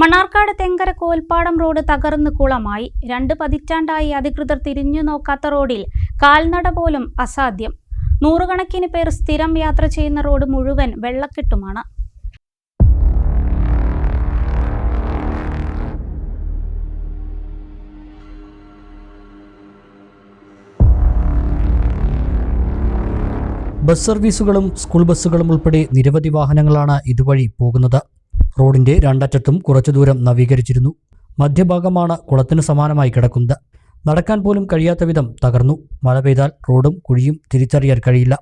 Mannarkkad Thenkara Kolpadam road തകർന്ന് കുളമായി. രണ്ട് പതിറ്റാണ്ടായി അധികൃതർ തിരിഞ്ഞു നോക്കാത്ത റോഡിൽ കാൽനട പോലും അസാധ്യം. നൂറുകണക്കിന് പേർ സ്ഥിരം യാത്ര ചെയ്യുന്ന റോഡ് മുഴുവൻ വെള്ളക്കെട്ടുമാണ്. ബസ് സർവീസുകളും സ്കൂൾ ബസ്സുകളും ഉൾപ്പെടെ നിരവധി വാഹനങ്ങളാണ് ഇതുവഴി പോകുന്നത്. റോഡിന്റെ രണ്ടറ്റത്തും കുറച്ചു ദൂരം നവീകരിച്ചിരുന്നു. മധ്യഭാഗമാണ് കുളത്തിന് സമാനമായി കിടക്കുന്നത്. നടക്കാൻ പോലും കഴിയാത്ത വിധം തകർന്നു. മഴ പെയ്താൽ റോഡും കുഴിയും തിരിച്ചറിയാൻ കഴിയില്ല.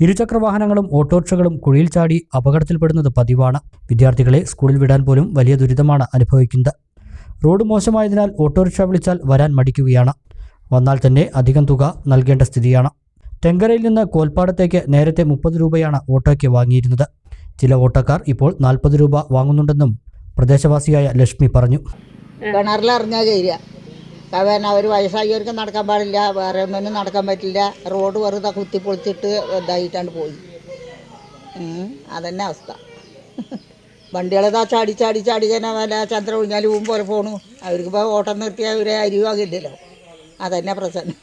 ഇരുചക്ര വാഹനങ്ങളും ഓട്ടോറിക്ഷകളും കുഴിയിൽ ചാടി അപകടത്തിൽപ്പെടുന്നത് പതിവാണ്. വിദ്യാർത്ഥികളെ സ്കൂളിൽ വിടാൻ പോലും വലിയ ദുരിതമാണ് അനുഭവിക്കുന്നത്. റോഡ് മോശമായതിനാൽ ഓട്ടോറിക്ഷ വിളിച്ചാൽ വരാൻ മടിക്കുകയാണ്. വന്നാൽ തന്നെ അധികം തുക നൽകേണ്ട സ്ഥിതിയാണ്. തെങ്കരയിൽ നിന്ന് കോൽപ്പാടത്തേക്ക് നേരത്തെ മുപ്പത് രൂപയാണ് ഓട്ടോയ്ക്ക് വാങ്ങിയിരുന്നത്. ചില ഓട്ടോക്കാർ ഇപ്പോൾ നാൽപ്പത് രൂപ വാങ്ങുന്നുണ്ടെന്നും പ്രദേശവാസിയായ ലക്ഷ്മി പറഞ്ഞു. കാരണം അവർ വയസ്സായവർക്ക് നടക്കാൻ പാടില്ല വേറെ ഒന്നും നടക്കാൻ പറ്റില്ല. റോഡ് വെറുതെ കുത്തി പൊളിച്ചിട്ട് ഇതായിട്ടാണ് പോയി. അതന്നെ അവസ്ഥ. വണ്ടികളെതാ ചാടി ചാടി ചാടി തന്നെ വല്ല ചന്ദ്ര പോകും പോലെ പോണു. അവർക്കിപ്പോൾ ഓട്ടം നിർത്തിയാൽ അവരെ അരി വാങ്ങില്ലല്ലോ അതന്നെ പ്രശ്നം.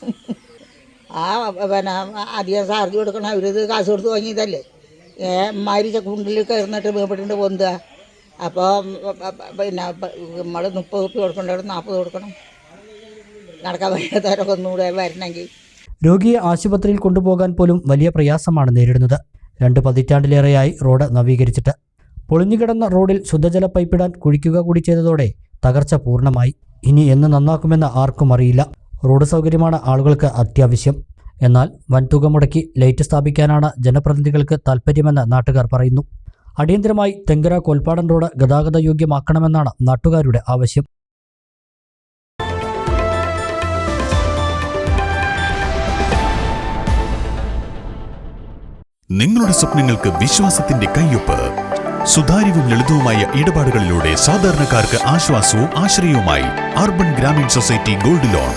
ആ പിന്നെ അധികം ചാർജ് കൊടുക്കണം. അവരിത് കാശ് കൊടുത്ത് വാങ്ങിയതല്ലേ? ഏ മാരി കുണ്ടിൽ കയറുന്നിട്ട് വേപ്പെട്ടിട്ട് പൊന്തുക. അപ്പോൾ പിന്നെ നമ്മൾ മുപ്പത് ഉപ്പ് കൊടുക്കേണ്ടവിടെ നാൽപ്പത് കൊടുക്കണം. നടക്കാൻ വയ്യാത്തവരൊക്കെ ഒന്നുകൂടെ വരണമെങ്കിൽ. രോഗിയെ ആശുപത്രിയിൽ കൊണ്ടുപോകാൻ പോലും വലിയ പ്രയാസമാണ് നേരിടുന്നത്. രണ്ട് പതിറ്റാണ്ടിലേറെയായി റോഡ് നവീകരിച്ചിട്ട്. പൊളിഞ്ഞുകിടന്ന റോഡിൽ ശുദ്ധജല പൈപ്പിടാൻ കുഴിക്കുക കൂടി ചെയ്തതോടെ തകർച്ച പൂർണമായി. ഇനി എന്ന് നന്നാക്കുമെന്ന് ആർക്കും അറിയില്ല. റോഡ് സൗകര്യമാണ് ആളുകൾക്ക് അത്യാവശ്യം. എന്നാൽ വൻതുക മുടക്കി ലൈറ്റ് സ്ഥാപിക്കാനാണ് ജനപ്രതിനിധികൾക്ക് താൽപ്പര്യമെന്ന് നാട്ടുകാർ പറയുന്നു. അടിയന്തരമായി തെങ്കര കൊൽപ്പാടൻ റോഡ് ഗതാഗതയോഗ്യമാക്കണമെന്നാണ് നാട്ടുകാരുടെ ആവശ്യം. നിങ്ങളുടെ സ്വപ്നങ്ങൾക്ക് വിശ്വാസത്തിന്റെ കയ്യൊപ്പ് സുതാര്യവും ലളിതവുമായ ഇടപാടുകളിലൂടെ സാധാരണക്കാർക്ക് ആശ്വാസവും ആശ്രയവുമായി urban Grameen society gold loan.